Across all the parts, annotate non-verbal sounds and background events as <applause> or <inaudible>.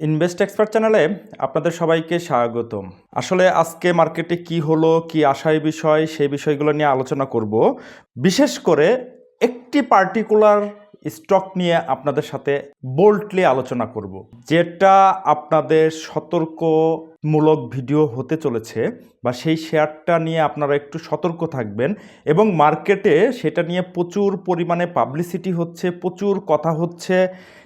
Invest expert চ্যানেলে আপনাদের সবাইকে স্বাগতম। আসলে আজকে মার্কেটে কি হলো, কি আশায় বিষয়, সেই বিষয়গুলো নিয়ে আলোচনা করব। বিশেষ করে একটি পার্টিকুলার স্টক নিয়ে আপনাদের সাথে বোল্ডলি আলোচনা করব, যেটা আপনাদের সতর্কমূলক ভিডিও হতে চলেছে বা সেই শেয়ারটা নিয়ে আপনারা একটু সতর্ক থাকবেন এবং মার্কেটে সেটা নিয়ে প্রচুর পরিমাণে পাবলিসিটি হচ্ছে, প্রচুর কথা হচ্ছে।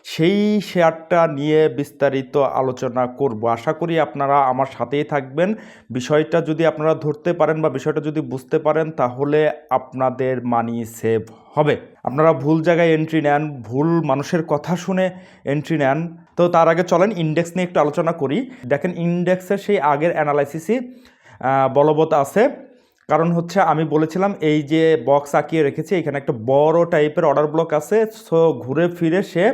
সেই শেয়ারটা নিয়ে বিস্তারিত আলোচনা করব। আশা করি আপনারা আমার সাথেই থাকবেন। বিষয়টা যদি আপনারা ধরতে পারেন বা বিষয়টা যদি বুঝতে পারেন, তাহলে আপনাদের মানি সেভ হবে। আপনারা ভুল জায়গায় এন্ট্রি নেন, ভুল মানুষের কথা শুনে এন্ট্রি নেন। তো তার আগে চলেন ইন্ডেক্স নিয়ে একটু আলোচনা করি। দেখেন ইন্ডেক্সের সেই আগের অ্যানালাইসিসই বলবৎ আছে। কারণ হচ্ছে আমি বলেছিলাম এই যে বক্স আঁকিয়ে রেখেছি, এখানে একটা বড় টাইপের অর্ডার ব্লক আছে। সো ঘুরে ফিরে সে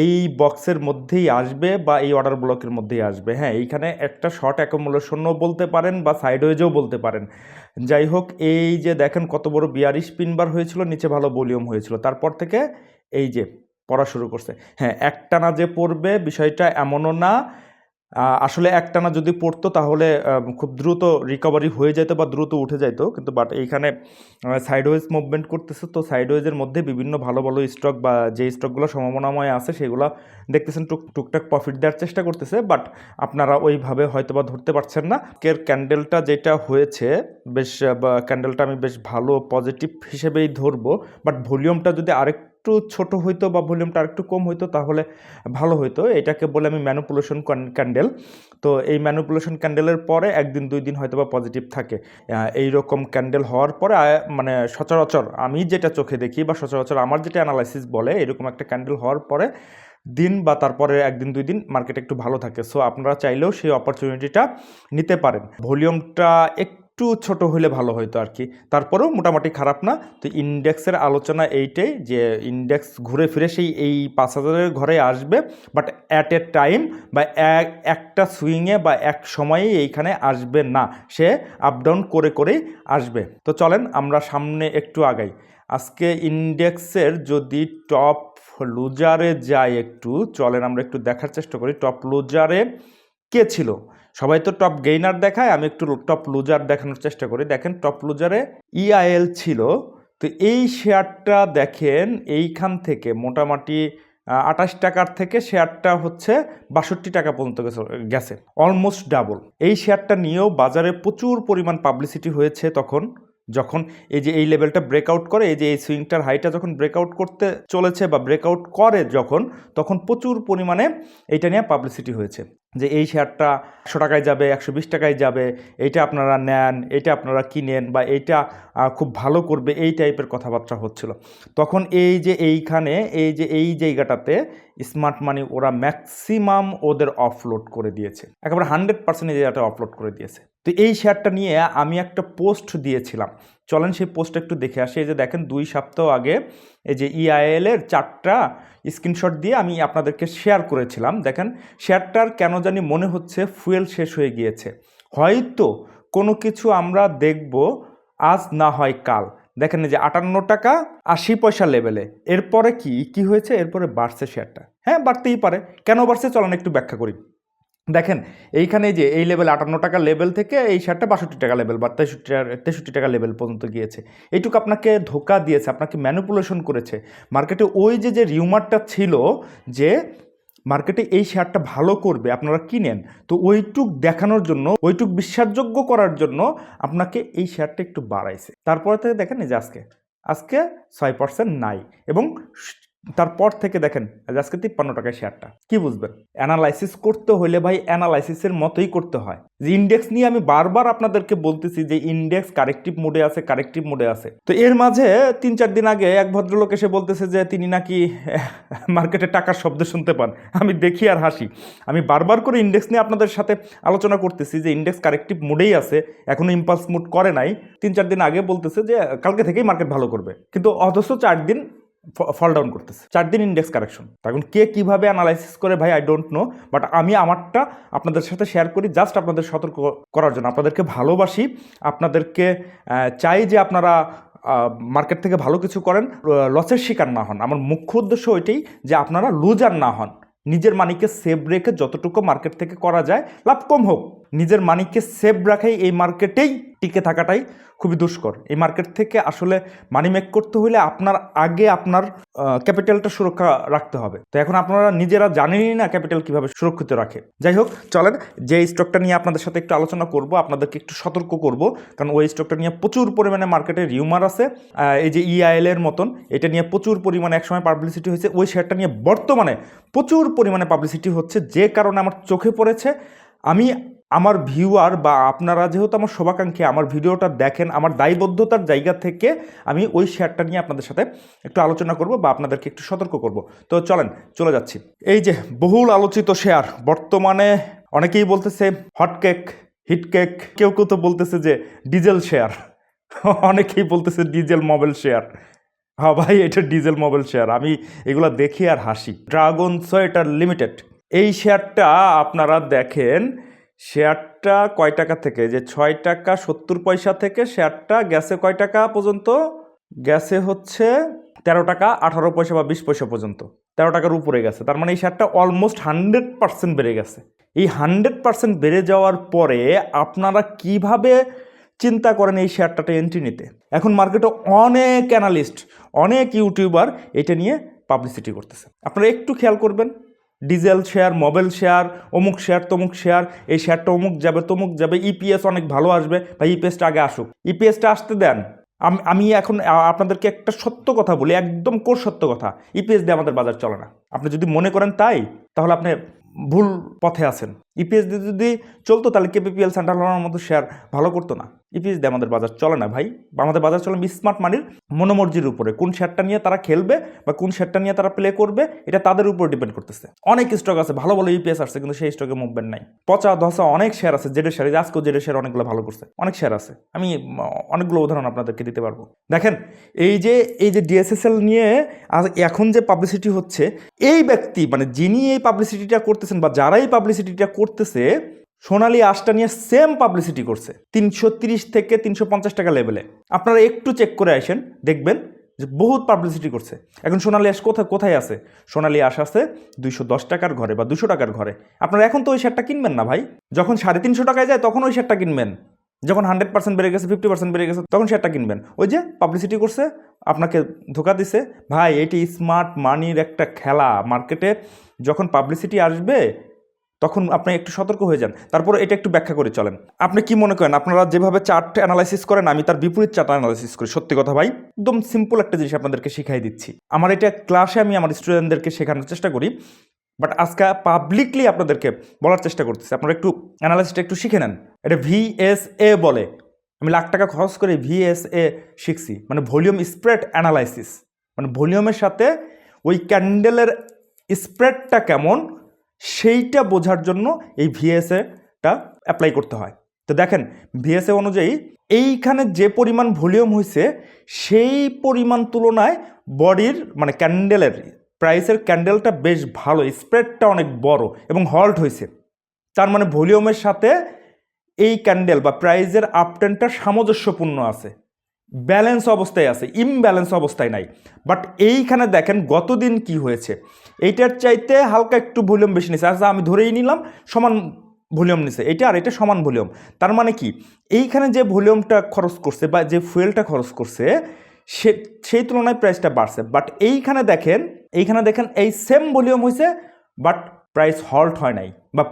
এই বক্সের মধ্যেই আসবে বা এই অর্ডার ব্লকের মধ্যেই আসবে। হ্যাঁ এইখানে একটা শর্ট অ্যাকোমোলেশনও বলতে পারেন বা সাইডওয়েজও বলতে পারেন। যাই হোক, এই যে দেখেন কত বড় বিয়ারিশ পিনবার হয়েছিল, নিচে ভালো ভলিউম হয়েছিল। তারপর থেকে এই যে পড়া শুরু করছে। হ্যাঁ একটানা যে পড়বে বিষয়টা এমনও না। আসলে একটানা যদি পড়তো তাহলে খুব দ্রুত রিকভারি হয়ে যেত বা দ্রুত উঠে যেত কিন্তু বাট এইখানে সাইডওয়েজ মুভমেন্ট করতেছে। তো সাইডওয়েজের মধ্যে বিভিন্ন ভালো ভালো স্টক বা যে স্টকগুলো সম্ভাবনাময় আছে, সেগুলো দেখতেছেন টুক, টুকটাক প্রফিট দেওয়ার চেষ্টা করতেছে। বাট আপনারা ওইভাবে হয়তো বা ধরতে পারছেন না। কের ক্যান্ডেলটা যেটা হয়েছে, বেশ ক্যান্ডেলটা আমি বেশ ভালো পজিটিভ হিসেবেই ধরবো। বাট ভলিউমটা যদি আরেকটু ছোট হইতো বা ভলিউমটা আর একটু কম হইতো, তাহলে ভালো হইতো। এটাকে বলে আমি ম্যানুপুলেশন ক্যান্ডেল। তো এই ম্যানুপুলেশন ক্যান্ডেলের পরে একদিন, দুই দিন হয়তো বা পজিটিভ থাকে। এই রকম ক্যান্ডেল হওয়ার পরে মানে সচরাচর আমি যেটা চোখে দেখি বা সচরাচর আমার যেটা অ্যানালাইসিস বলে, এরকম একটা ক্যান্ডেল হওয়ার পরে দিন বা তারপরে একদিন, দুই দিন মার্কেট একটু ভালো থাকে। সো আপনারা চাইলেও সেই অপরচুনিটিটা নিতে পারেন। ভলিউমটা একটু ছোট হলে ভালো হতো আর কি তারপরেও মোটামুটি খারাপ না। তো ইন্ডেক্সের আলোচনা এইটাই যে ইন্ডেক্স ঘুরে ফিরে সেই এই পাঁচ হাজারের ঘরে আসবে, বাট অ্যাট এ টাইম বা এক, একটা সুইংয়ে বা এক সময়েই এইখানে আসবে না। সে আপ ডাউন করে করেই আসবে। তো চলেন আমরা সামনে একটু আগাই। আজকে ইন্ডেক্সের যদি টপ লুজারে যাই একটু, চলেন আমরা একটু দেখার চেষ্টা করি। টপ লুজারে কে ছিল? সবাই তো টপ গেইনার দেখায়, আমি একটু টপ লুজার দেখানোর চেষ্টা করি। দেখেন টপ লুজারে ইআইএল ছিল। তো এই শেয়ারটা দেখেন, এইখান থেকে মোটামুটি আঠাশ টাকার থেকে শেয়ারটা হচ্ছে বাষট্টি টাকা পর্যন্ত গেছে অলমোস্ট ডাবল এই শেয়ারটা নিয়েও বাজারে প্রচুর পরিমাণ পাবলিসিটি হয়েছে তখন। যখন এই যে এই লেভেলটা ব্রেকআউট করে, এই যে এই সুইংটার হাইটা যখন ব্রেকআউট করতে চলেছে বা ব্রেকআউট করে যখন, তখন প্রচুর পরিমাণে এইটা নিয়ে পাবলিসিটি হয়েছে। যে এই শেয়ারটা একশো টাকায় যাবে, একশো বিশ টাকায় যাবে, এইটা আপনারা নেন, এইটা আপনারা কিনেন বা এইটা খুব ভালো করবে, এই টাইপের কথাবার্তা হচ্ছিল। তখন এই যে এইখানে, এই যে এই জায়গাটাতে স্মার্ট মানি ওরা ম্যাক্সিমাম ওদের অফলোড করে দিয়েছে। একেবারে হান্ড্রেড পার্সেন্ট এই জায়গাটা অফলোড করে দিয়েছে। তো এই শেয়ারটা নিয়ে আমি একটা পোস্ট দিয়েছিলাম। চলেন সেই পোস্টটা একটু দেখে আসি। এই যে দেখেন, দুই সপ্তাহ আগে এই যে ইআইএল এর চারটা স্ক্রিনশট দিয়ে আমি আপনাদেরকে শেয়ার করেছিলাম। দেখেন, শেয়ারটার কেন জানি মনে হচ্ছে ফুয়েল শেষ হয়ে গিয়েছে। হয়তো কোনো কিছু আমরা দেখব আজ না হয় কাল। দেখেন, এই যে আটান্ন টাকা আশি পয়সা লেভেলে। এরপরে কি? কি হয়েছে? এরপরে বাড়ছে শেয়ারটা। হ্যাঁ বাড়তেই পারে। কেন বাড়ছে? চলেন একটু ব্যাখ্যা করি। দেখেন, এইখানে যে, এই লেভেল আটান্ন টাকা লেভেল থেকে এই শেয়ারটা বাষট্টি টাকা লেভেল বা তেষট্টি তেষট্টি টাকা লেভেল পর্যন্ত গিয়েছে। এইটুকু আপনাকে ধোকা দিয়েছে, আপনাকে ম্যানিপুলেশন করেছে। মার্কেটে ওই যে যে রিউমারটা ছিল যে মার্কেটে এই শেয়ারটা ভালো করবে, আপনারা কিনেন। তো ওইটুক দেখানোর জন্য, ওইটুক বিশ্বাসযোগ্য করার জন্য আপনাকে এই শেয়ারটা একটু বাড়াইছে। তারপরে থেকে দেখেন এই যে আজকে আজকে ছয় পার্সেন্ট নাই এবং তারপর থেকে দেখেন আজকে তিপ্পান্ন টাকায় শেয়ারটা। কি বুঝবেন? অ্যানালাইসিস করতে হলে ভাই অ্যানালাইসিসের মতোই করতে হয়। যে ইন্ডেক্স নিয়ে আমি বারবার আপনাদেরকে বলতেছি যে ইন্ডেক্স কারেক্টিভ মোডে আছে কারেক্টিভ মোডে আছে। তো এর মাঝে তিন চার দিন আগে এক ভদ্রলোক এসে বলতেছে যে তিনি নাকি <laughs> মার্কেটে টাকার শব্দ শুনতে পান। আমি দেখি আর হাসি। আমি বারবার করে ইন্ডেক্স নিয়ে আপনাদের সাথে আলোচনা করতেছি যে ইন্ডেক্স কারেক্টিভ মোডেই আছে, এখনও ইম্পালস মুড করে নাই। তিন চার দিন আগে বলতেছে যে কালকে থেকেই মার্কেট ভালো করবে। কিন্তু অথচ চার দিন ফল ডাউন করতেছে। চার দিন ইন্ডেক্স কারেকশন এখন কে কীভাবে অ্যানালাইসিস করে ভাই আই ডোন্ট নো বাট আমি আমারটা আপনাদের সাথে শেয়ার করি জাস্ট আপনাদের সতর্ক করার জন্য। আপনাদেরকে ভালোবাসি, আপনাদেরকে চাই যে আপনারা মার্কেট থেকে ভালো কিছু করেন লসের শিকার না হন। আমার মুখ্য উদ্দেশ্য ওইটাই যে আপনারা লুজার না হন। নিজের মানিকে সেভ রেখে যতটুকু মার্কেট থেকে করা যায়, লাভ কম হোক। নিজের মানিকে সেভ রাখাই এই মার্কেটেই টিকে থাকাটাই খুবই দুষ্কর। এই মার্কেট থেকে আসলে মানি মেক করতে হলে আপনার আগে আপনার ক্যাপিটালটা সুরক্ষা রাখতে হবে। তো এখন আপনারা নিজেরা জানেনই না ক্যাপিটাল কীভাবে সুরক্ষিত রাখে। যাই হোক, চলেন যে স্টকটা নিয়ে আপনাদের সাথে একটু আলোচনা করব, আপনাদেরকে একটু সতর্ক করব, কারণ ওই স্টকটা নিয়ে প্রচুর পরিমাণে মার্কেটে রিউমার আছে। এই যে ইআইএল এর মতন, এটা নিয়ে প্রচুর পরিমাণে একসময় পাবলিসিটি হয়েছে। ওই শেয়ারটা নিয়ে বর্তমানে প্রচুর পরিমাণে পাবলিসিটি হচ্ছে, যে কারণে আমার চোখে পড়েছে। আমি আমার ভিউয়ার বা আপনারা যেহেতু আমার শোভাকাঙ্ক্ষী, আমার ভিডিওটা দেখেন, আমার দায়বদ্ধতার জায়গা থেকে আমি ওই শেয়ারটা নিয়ে আপনাদের সাথে একটু আলোচনা করব বা আপনাদেরকে একটু সতর্ক করব। তো চলেন, চলে যাচ্ছি। এই যে বহুল আলোচিত শেয়ার বর্তমানে অনেকেই বলতেছে হটকেক হিটকেক কেউ কেউ তো বলতেছে যে ডিজেল শেয়ার <laughs> অনেকেই বলতেছে ডিজেল মোবাইল শেয়ার হ্যাঁ ভাই, এটা ডিজেল মোবাইল শেয়ার আমি এগুলো দেখি আর হাসি। ড্রাগন সোয়েটার লিমিটেড এই শেয়ারটা আপনারা দেখেন শেয়ারটা কয় টাকা থেকে? যে ছয় টাকা সত্তর পয়সা থেকে শেয়ারটা গ্যাসে কয় টাকা পর্যন্ত? গ্যাসে হচ্ছে তেরো টাকা আঠারো পয়সা বা বিশ পয়সা পর্যন্ত। তেরো টাকার উপরে গেছে। তার মানে এই শেয়ারটা অলমোস্ট হান্ড্রেড পার্সেন্ট বেড়ে গেছে। এই হান্ড্রেড পার্সেন্ট বেড়ে যাওয়ার পরে আপনারা কীভাবে চিন্তা করেন এই শেয়ারটাতে এন্ট্রি নিতে? এখন মার্কেটে অনেক অ্যানালিস্ট অনেক ইউটিউবার এটা নিয়ে পাবলিসিটি করতেছে। আপনারা একটু খেয়াল করবেন। ডিজেল শেয়ার, মোবাইল শেয়ার, অমুক শেয়ার, তমুক শেয়ার, এই শেয়ারটা অমুক যাবে, তমুক যাবে ইপিএস অনেক ভালো আসবে, বা ইপিএসটা আগে আসুক। ইপিএসটা আসতে দেন। আমি এখন আপনাদেরকে একটা সত্য কথা বলি, একদম কোর সত্য কথা ইপিএস দিয়ে আমাদের বাজার চলে না। আপনি যদি মনে করেন তাই, তাহলে আপনি ভুল পথে আছেন। ইপিএস দিয়ে যদি চলতো, তাহলে কেপিপিএল সেন্ট্রাল মতো শেয়ার ভালো করতো না। ইপিএস দিয়ে আমাদের বাজার চলে না ভাই। আমাদের বাজার চলে স্মার্ট মানির মনোমর্জির উপরে। কোন শেয়ারটা নিয়ে তারা খেলবে বা কোন শেয়ারটা নিয়ে তারা প্লে করবে, এটা তাদের উপর ডিপেন্ড করতেছে। অনেক স্টক আছে, ভালো ভালো ইপিএস আসছে, কিন্তু সেই স্টকে মুভমেন্ট নাই। পচা ধসা অনেক শেয়ার আছে জেডের শেয়ার আজকেও জেডের শেয়ার অনেকগুলো ভালো করছে। অনেক শেয়ার আছে। আমি অনেকগুলো উদাহরণ আপনাদেরকে দিতে পারব। দেখেন, এই যে এই যে ডিএসএসএল নিয়ে এখন যে পাবলিসিটি হচ্ছে, এই ব্যক্তি মানে যিনি এই পাবলিসিটিটা করতেছেন বা যারা এই পাবলিসিটিটা করতেছে, সোনালী আশটা নিয়ে সেম পাবলিসিটি করছে, তিনশো তিরিশ থেকে তিনশো পঞ্চাশ টাকা লেভেলে আপনারা একটু চেক করে আসেন, দেখবেন যে বহুত পাবলিসিটি করছে। এখন সোনালী আশ কোথায় কোথায় আছে? সোনালী আশ আছে দুইশো দশ টাকার ঘরে বা দুশো টাকার ঘরে। আপনারা এখন তো ওই শেয়ারটা কিনবেন না ভাই। যখন সাড়ে তিনশো টাকায় যায়, তখন ওই শেয়ারটা কিনবেন। যখন হান্ড্রেড পার্সেন্ট বেড়ে গেছে, ফিফটি পার্সেন্ট বেড়ে গেছে, তখন শেয়ারটা কিনবেন। ওই যে পাবলিসিটি করছে, আপনাকে ধোকা দিছে, ভাই, এটি স্মার্ট মানির একটা খেলা। মার্কেটে যখন পাবলিসিটি আসবে তখন আপনি একটু সতর্ক হয়ে যান। তারপর এটা একটু ব্যাখ্যা করে চলেন। আপনি কি মনে করেন, আপনারা যেভাবে চার্ট অ্যানালাইসিস করেন, আমি তার বিপরীত চার্ট অ্যানালাইসিস করি। সত্যি কথা ভাই, একদম সিম্পল একটা জিনিস আপনাদেরকে শিখাই দিচ্ছি। আমার এটা ক্লাসে আমি আমার স্টুডেন্টদেরকে শেখানোর চেষ্টা করি বাট আজকে পাবলিকলি আপনাদেরকে বলার চেষ্টা করতেছি। আপনারা একটু অ্যানালাইসিসটা একটু শিখে নেন। এটা ভিএসএ বলে। আমি লাখ টাকা খরচ করে ভিএসএ শিখছি। মানে ভলিউম স্প্রেড অ্যানালাইসিস মানে ভলিউমের সাথে ওই ক্যান্ডেলের স্প্রেডটা কেমন সেইটা বোঝার জন্য এই ভিএসএটা অ্যাপ্লাই করতে হয়। তো দেখেন ভিএসএ অনুযায়ী এইখানে যে পরিমাণ ভলিউম হয়েছে সেই পরিমাণ তুলনায় বডির মানে ক্যান্ডেলের প্রাইসের ক্যান্ডেলটা বেশ ভালো স্প্রেডটা অনেক বড় এবং হল্ট হয়েছে তার মানে ভলিউমের সাথে এই ক্যান্ডেল বা প্রাইজের আপটেনটা সামঞ্জস্যপূর্ণ আছে। ব্যালেন্স অবস্থায় আছে, ইমব্যালেন্স অবস্থায় নাই। বাট এইখানে দেখেন গতদিন কি হয়েছে। এইটার চাইতে হালকা একটু ভলিউম বেশি নিছে। আচ্ছা আমি ধরেই নিলাম, সমান ভলিউম নিছে। এটা আর এটা সমান ভলিউম। তার মানে কি? এইখানে যে ভলিউমটা খরচ করছে বা যে ফুয়েলটা খরচ করছে, সে, সেই তুলনায় প্রাইসটা বাড়ছে। বাট এইখানে দেখেন এইখানে দেখেন এই সেম ভলিউম হয়েছে বাট প্রাইস হল্ট হয় নাই। বা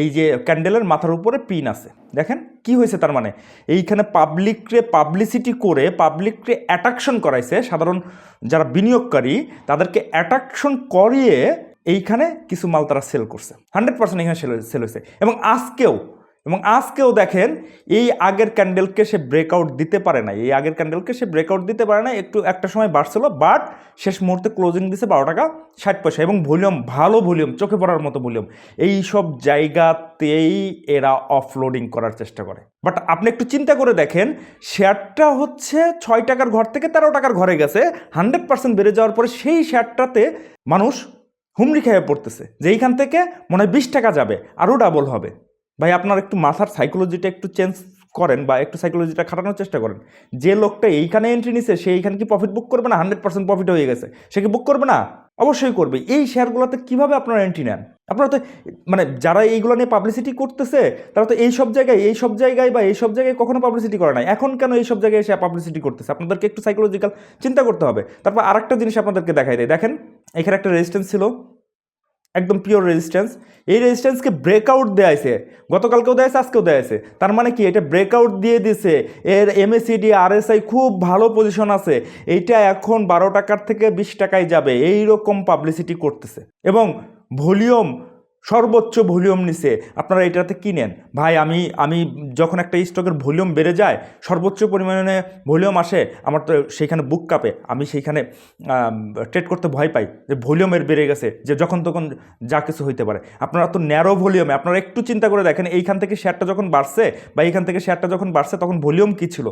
এই যে ক্যান্ডেলের মাথার উপরে পিন আছে। দেখেন, কি হয়েছে তার মানে? এইখানে পাবলিককে পাবলিসিটি করে পাবলিককে অ্যাট্রাকশন করাইছে সাধারণ যারা বিনিয়োগকারী, তাদেরকে অ্যাট্রাকশন করিয়ে এইখানে কিছু মাল তারা সেল করছে। হান্ড্রেড পার্সেন্ট এখানে সেল সেল হয়েছে এবং আজকেও এবং আজকেও দেখেন, এই আগের ক্যান্ডেলকে সে ব্রেকআউট দিতে পারে না এই আগের ক্যান্ডেলকে সে ব্রেকআউট দিতে পারে না একটু একটা সময় বাড়ছিল বাট শেষ মুহূর্তে ক্লোজিং দিছে বারো টাকা ষাট পয়সা এবং ভলিউম ভালো ভলিউম চোখে পড়ার মতো ভলিউম এই সব জায়গাতেই এরা অফলোডিং করার চেষ্টা করে। বাট আপনি একটু চিন্তা করে দেখেন শেয়ারটা হচ্ছে ছয় টাকার ঘর থেকে তেরো টাকার ঘরে গেছে হান্ড্রেড পার্সেন্ট বেড়ে যাওয়ার পরে সেই শেয়ারটাতে মানুষ হুমড়ি খেয়ে পড়তেছে, যে এইখান থেকে মনে হয় বিশ টাকা যাবে, আরও ডাবল হবে। ভাই, আপনার একটু মাথার সাইকোলজিটা একটু চেঞ্জ করেন বা একটু সাইকোলজিটা খাটানোর চেষ্টা করেন। যে লোকটা এইখানে এন্ট্রি নিছে, সে এইখানে কি প্রফিট বুক করবে না? হান্ড্রেড পার্সেন্ট প্রফিট হয়ে গেছে। সে কি বুক করবে না? অবশ্যই করবে। এই শেয়ারগুলোতে কীভাবে আপনারা এন্ট্রি নেন? আপনারা তো মানে যারা এইগুলো নিয়ে পাবলিসিটি করতেছে, তারা তো এই সব জায়গায়, এই সব জায়গায় বা এই সব জায়গায় কখনো পাবলিসিটি করে নাই। এখন কেন এই সব জায়গায় এসে পাবলিসিটি করতেছে? আপনাদেরকে একটু সাইকোলজিক্যাল চিন্তা করতে হবে। তারপর আরেকটা জিনিস আপনাদেরকে দেখাই দেয় দেখেন, এখানে একটা রেজিস্ট্যান্স ছিল। একদম পিওর রেজিস্ট্যান্স এই রেজিস্ট্যান্সকে ব্রেকআউট দেওয়া আছে গতকালকেও দেওয়া আছে আজকেও দেওয়া আছে তার মানে কি? এটা ব্রেকআউট দিয়ে দিছে। এর এমএসিডি আরএসআই খুব ভালো পজিশন আছে। এইটা এখন বারো টাকার থেকে বিশ টাকায় যাবে। এই রকম পাবলিসিটি করতেছে। এবং ভলিউম সর্বোচ্চ ভলিউম নিছে। আপনারা এটাতে কিনেন ভাই, আমি আমি যখন একটা স্টকের ভলিউম বেড়ে যায়, সর্বোচ্চ পরিমাণে ভলিউম আসে, আমার তো সেইখানে বুক কাপে। আমি সেইখানে ট্রেড করতে ভয় পাই যে ভলিউমের বেড়ে গেছে, যে যখন তখন যা কিছু হইতে পারে। আপনারা তো ন্যারো ভলিউমে, আপনারা একটু চিন্তা করে দেখেন, এইখান থেকে শেয়ারটা যখন বাড়ছে বা এইখান থেকে শেয়ারটা যখন বাড়ছে, তখন ভলিউম কী ছিল?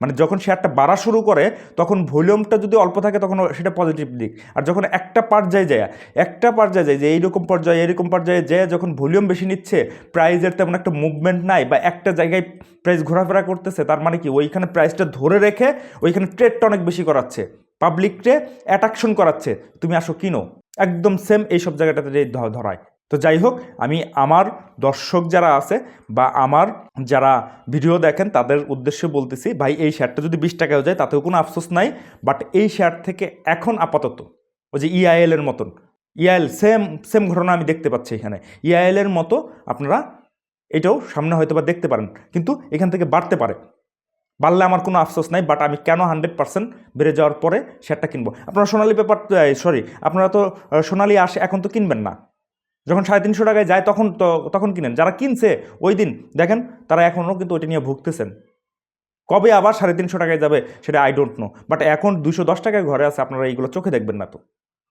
মানে যখন শেয়ারটা বাড়া শুরু করে, তখন ভলিউমটা যদি অল্প থাকে, তখন সেটা পজিটিভ দিক। আর যখন একটা পর্যায়ে যায়, একটা পর্যায়ে যায়, যে এইরকম পর্যায়ে, এরকম পর্যায়ে যায় যখন ভলিউম বেশি নিচ্ছে প্রাইজের তেমন একটা মুভমেন্ট নাই বা একটা জায়গায় প্রাইস ঘোরাফেরা করতেছে, তার মানে কি? ওইখানে প্রাইসটা ধরে রেখে, ওইখানে ট্রেডটা অনেক বেশি করাচ্ছে। পাবলিককে অ্যাট্রাকশন করাচ্ছে। তুমি আসো, কিনো। একদম সেম এইসব জায়গাটাতে ধরায়। তো যাই হোক আমি আমার দর্শক যারা আছে বা আমার যারা ভিডিও দেখেন, তাদের উদ্দেশ্যে বলতেছি, ভাই, এই শেয়ারটা যদি বিশ টাকাও যায়, তাতেও কোনো আফসোস নাই বাট এই শেয়ার থেকে এখন আপাতত, ওই যে ইআইএল এর মতন ইআইএল সেম সেম ঘটনা আমি দেখতে পাচ্ছি এখানে ইআইএল এর মতো আপনারা এটাও সামনে হয়তো বা দেখতে পারেন, কিন্তু এখান থেকে বাড়তে পারে, বাড়লে আমার কোনো আফসোস নাই বাট আমি কেন হান্ড্রেড পার্সেন্ট বেড়ে যাওয়ার পরে শেয়ারটা কিনবো? আপনারা সোনালি পেপার সরি আপনারা তো সোনালি আসে এখন তো কিনবেন না যখন সাড়ে তিনশো টাকায় যায়, তখন তো, তখন কিনেন। যারা কিনছে, ওই দিন দেখেন, তারা এখনও কিন্তু ওইটা নিয়ে ভুগতেছেন। কবে আবার সাড়ে তিনশো টাকায় যাবে, সেটা আই ডোন্ট নো বাট এখন দুশো দশ টাকায় ঘরে আছে, আপনারা এইগুলো চোখে দেখবেন না তো।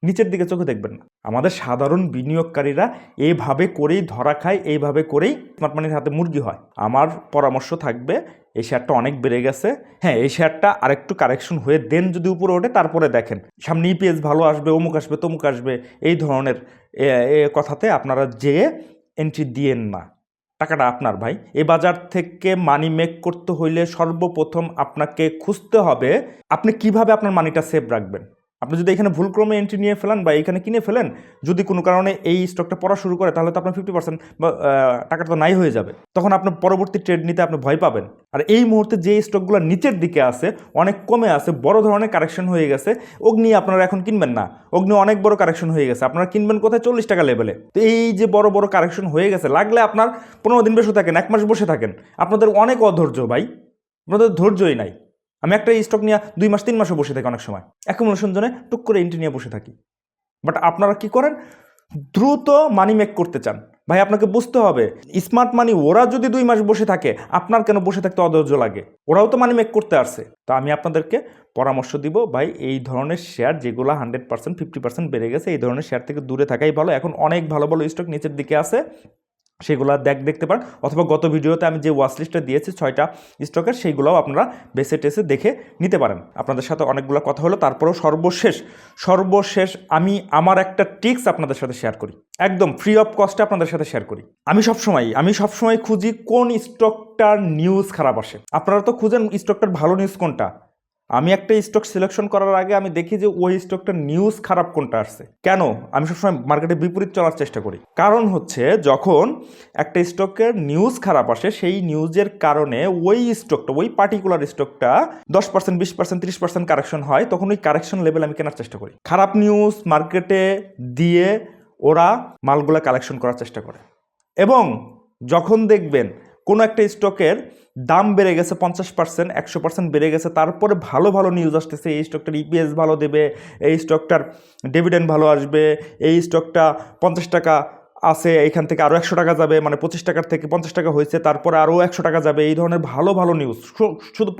নিচের দিকে চোখে দেখবেন না। আমাদের সাধারণ বিনিয়োগকারীরা এইভাবে করেই ধরা খায়, এইভাবে করেই স্মার্ট মানির হাতে মুরগি হয়। আমার পরামর্শ থাকবে, এই শেয়ারটা অনেক বেড়ে গেছে। হ্যাঁ এই শেয়ারটা আরেকটু কারেকশন হয়ে দেন যদি উপরে ওঠে, তারপরে দেখেন। সামনে ইপিএস ভালো আসবে, অমুক আসবে, তমুক আসবে, এই ধরনের এ- কথাতে আপনারা যেয়ে এন্ট্রি দিয়েন না। টাকাটা আপনার ভাই। এ বাজার থেকে মানি মেক করতে হইলে সর্বপ্রথম আপনাকে খুঁজতে হবে আপনি কীভাবে আপনার মানিটা সেভ রাখবেন। আপনি যদি এখানে ভুলক্রমে এন্ট্রি নিয়ে ফেলেন বা এখানে কিনে ফেলেন, যদি কোনো কারণে এই স্টকটা পড়া শুরু করে, তাহলে তো আপনার ফিফটি পার্সেন্ট বা টাকাটা তো নাই হয়ে যাবে। তখন আপনার পরবর্তী ট্রেড নিতে আপনি ভয় পাবেন। আর এই মুহূর্তে যে স্টকগুলো নিচের দিকে আছে, অনেক কমে আছে, বড় ধরনের কারেকশন হয়ে গেছে, অগ্নি আপনারা এখন কিনবেন না। অগ্নি অনেক বড় কারেকশন হয়ে গেছে। আপনারা কিনবেন কোথায়? চল্লিশ টাকা লেভেলে তো এই যে বড় বড় কারেকশন হয়ে গেছে, লাগলে আপনার পনেরো দিন বসে থাকেন, এক মাস বসে থাকেন। আপনাদের অনেক অধৈর্য ভাই। আপনাদের ধৈর্যই নাই। আমি একটা স্টক নিয়ে দুই মাস, তিন মাসও বসে থাকি অনেক সময়। অ্যাকুমুলেশন জন্য টুক করে এন্ট্রি নিয়ে বসে থাকি। বাট আপনারা কি করেন? দ্রুত মানি মেক করতে চান। ভাই, আপনাকে বুঝতে হবে স্মার্ট মানি ওরা যদি দুই মাস বসে থাকে, আপনার কেন বসে থাকতে অধৈর্য লাগে? ওরাও তো মানি মেক করতে আসছে। তো আমি আপনাদেরকে পরামর্শ দিব, ভাই, এই ধরনের শেয়ার যেগুলো হান্ড্রেড পার্সেন্ট ফিফটি পার্সেন্ট বেড়ে গেছে, এই ধরনের শেয়ার থেকে দূরে থাকাই ভালো। এখন অনেক ভালো ভালো স্টক নিচের দিকে আছে। সেগুলো দেখ, দেখতে পারেন। অথবা গত ভিডিওতে আমি যে ওয়াচ লিস্টটা দিয়েছি, ছয়টা স্টকের সেইগুলোও আপনারা বেছে টেসে দেখে নিতে পারেন। আপনাদের সাথে অনেকগুলো কথা হলো, তারপরেও সর্বশেষ সর্বশেষ আমি আমার একটা টিক্স আপনাদের সাথে শেয়ার করি। একদম ফ্রি অফ কস্টে আপনাদের সাথে শেয়ার করি। আমি সবসময় আমি সবসময় খুঁজি কোন স্টকটার নিউজ খারাপ আসে। আপনারা তো খুঁজেন স্টকটার ভালো নিউজ কোনটা? আমি একটা স্টক সিলেকশন করার আগে আমি দেখি যে ওই স্টকটার নিউজ খারাপ কোনটা আসছে। কেন? আমি সবসময় মার্কেটে বিপরীত চলার চেষ্টা করি। কারণ হচ্ছে, যখন একটা স্টকের নিউজ খারাপ আসে, সেই নিউজের কারণে ওই স্টকটা ওই পার্টিকুলার স্টকটা দশ পার্সেন্ট বিশ পার্সেন্ট ত্রিশ পার্সেন্ট কারেকশন হয়, তখন ওই কারেকশন লেভেল আমি কেনার চেষ্টা করি। খারাপ নিউজ মার্কেটে দিয়ে ওরা মালগুলা কালেকশন করার চেষ্টা করে। এবং যখন দেখবেন কোনো একটা স্টকের দাম বেড়ে গেছে পঞ্চাশ পার্সেন্ট, একশো পার্সেন্ট বেড়ে গেছে। তারপরে ভালো ভালো নিউজ আসতেছে, এই স্টকটার ইপিএস ভালো দেবে, এই স্টকটার ডিভিডেন্ড ভালো আসবে, এই স্টকটা পঞ্চাশ টাকা আছে, এখান থেকে আরও একশো টাকা যাবে মানে পঁচিশ টাকার থেকে পঞ্চাশ টাকা হয়েছে, তারপরে আরও একশো টাকা যাবে, এই ধরনের ভালো ভালো নিউজ শুধু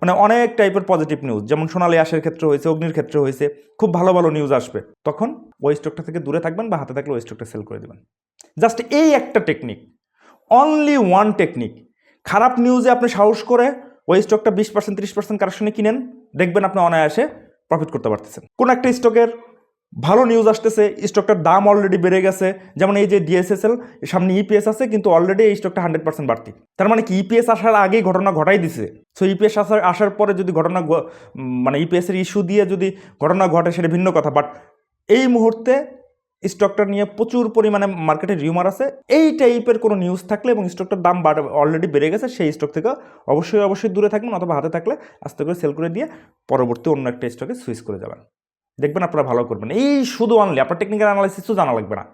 মানে অনেক টাইপের পজিটিভ নিউজ যেমন সোনালী আশের ক্ষেত্রে হয়েছে, অগ্নির ক্ষেত্রে হয়েছে, খুব ভালো ভালো নিউজ আসবে। তখন ওই স্টকটা থেকে দূরে থাকবেন বা হাতে থাকলে ওই স্টকটা সেল করে দেবেন। জাস্ট এই একটা টেকনিক অনলি ওয়ান টেকনিক খারাপ নিউজে আপনি সাহস করে ওই স্টকটা বিশ পার্সেন্ট ত্রিশ পার্সেন্ট কারেকশনে কিনেন, দেখবেন আপনি অনায়াসে প্রফিট করতে পারতেছেন। কোন একটা স্টকের ভালো নিউজ আসতেছে স্টকটার দাম অলরেডি বেড়ে গেছে, যেমন এই যে ডিএসএসএল সামনে ইপিএস আছে, কিন্তু অলরেডি এই স্টকটা হান্ড্রেড পার্সেন্ট বাড়তি। তার মানে কি ইপিএস আসার আগেই ঘটনা ঘটাই দিছে। সো ইপিএস আসার আসার পরে যদি ঘটনা মানে ইপিএস এর ইস্যু দিয়ে যদি ঘটনা ঘটে, সেটা ভিন্ন কথা বাট এই মুহূর্তে স্টকটা নিয়ে প্রচুর পরিমাণে মার্কেটে রিউমার আছে। এই টাইপের কোনো নিউজ থাকলে এবং স্টকটার দাম অলরেডি বেড়ে গেছে, সেই স্টক থেকে অবশ্যই অবশ্যই দূরে থাকবেন, অথবা হাতে থাকলে আস্তে করে সেল করে দিয়ে পরবর্তী অন্য একটা স্টকে সুইচ করে যাবেন। দেখবেন আপনারা ভালো করবেন। এই শুধু অনলি আপনার টেকনিক্যাল অ্যানালাইসিসও জানা লাগবে না।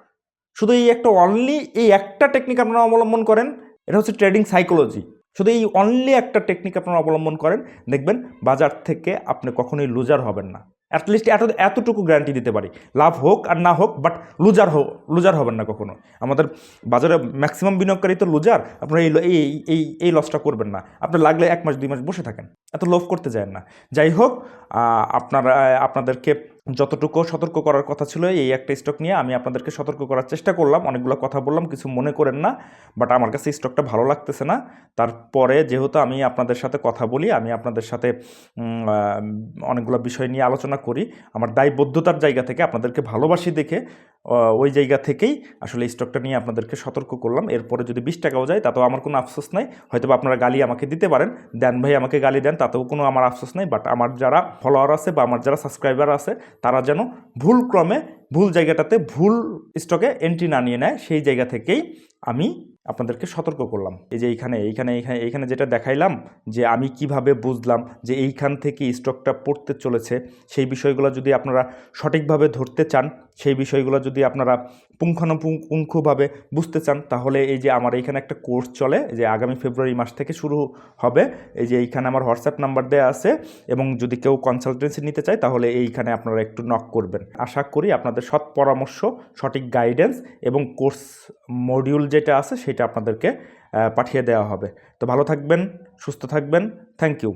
শুধু এই একটা অনলি এই একটা টেকনিক আপনারা অবলম্বন করেন, এটা হচ্ছে ট্রেডিং সাইকোলজি শুধু এই অনলি একটা টেকনিক আপনারা অবলম্বন করেন, দেখবেন বাজার থেকে আপনি কখনোই লুজার হবেন না। অ্যাটলিস্ট এত, এতটুকু গ্যারান্টি দিতে পারি। লাভ হোক আর না হোক বাট লুজার হোক লুজার হবেন না কখনো। আমাদের বাজারে ম্যাক্সিমাম বিনিয়োগকারী তো লুজার আপনারা এই এই এই লসটা করবেন না। আপনি লাগলে এক মাস, দুই মাস বসে থাকেন। এত লোভ করতে যায় না। যাই হোক আপনার আপনারা, আপনাদেরকে যতটুকু সতর্ক করার কথা ছিল, এই একটা স্টক নিয়ে আমি আপনাদেরকে সতর্ক করার চেষ্টা করলাম। অনেকগুলো কথা বললাম, কিছু মনে করেন না বাট আমার কাছে স্টকটা ভালো লাগতেছে না। তারপরে যেহেতু আমি আপনাদের সাথে কথা বলি, আমি আপনাদের সাথে অনেকগুলো বিষয় নিয়ে আলোচনা করি, আমার দায়বদ্ধতার জায়গা থেকে আপনাদেরকে ভালোবাসি দেখে ওই জায়গা থেকেই আসলে স্টকটা নিয়ে আপনাদেরকে সতর্ক করলাম। এরপরে যদি বিশ টাকাও যায়, তাতেও আমার কোনো আফসোস নাই। হয়তো আপনারা গালি আমাকে দিতে পারেন। দেন ভাই আমাকে গালি দেন, তাতেও কোনো আমার আফসোস নাই। বাট আমার যারা ফলোয়ার আছে বা আমার যারা সাবস্ক্রাইবার আছে, তারা যেন ভুল ক্রমে ভুল জায়গাটাতে ভুল স্টকে এন্ট্রি না নিয়ে নেয়, সেই জায়গা থেকেই আমি আপনাদেরকে সতর্ক করলাম। এই যে এইখানে এইখানে এইখানে এইখানে যেটা দেখাইলাম যে আমি কীভাবে বুঝলাম যে এইখান থেকে স্টকটা পড়তে চলেছে, সেই বিষয়গুলো যদি আপনারা সঠিকভাবে ধরতে চান সেই বিষয়গুলো যদি আপনারা পুঙ্খানুপুঙ্খভাবে বুঝতে চান, তাহলে এই যে আমার এইখানে একটা কোর্স চলে যে আগামী ফেব্রুয়ারি মাস থেকে শুরু হবে, এই যে এইখানে আমার হোয়াটসঅ্যাপ নাম্বার দেওয়া আছে এবং যদি কেউ কনসালটেন্সি নিতে চায়, তাহলে এইখানে আপনারা একটু নক করবেন। আশা করি আপনাদের সৎ পরামর্শ, সঠিক গাইডেন্স এবং কোর্স মডিউল যেটা আছে, সেটা আপনাদেরকে পাঠিয়ে দেওয়া হবে। তো ভালো থাকবেন, সুস্থ থাকবেন থ্যাংক ইউ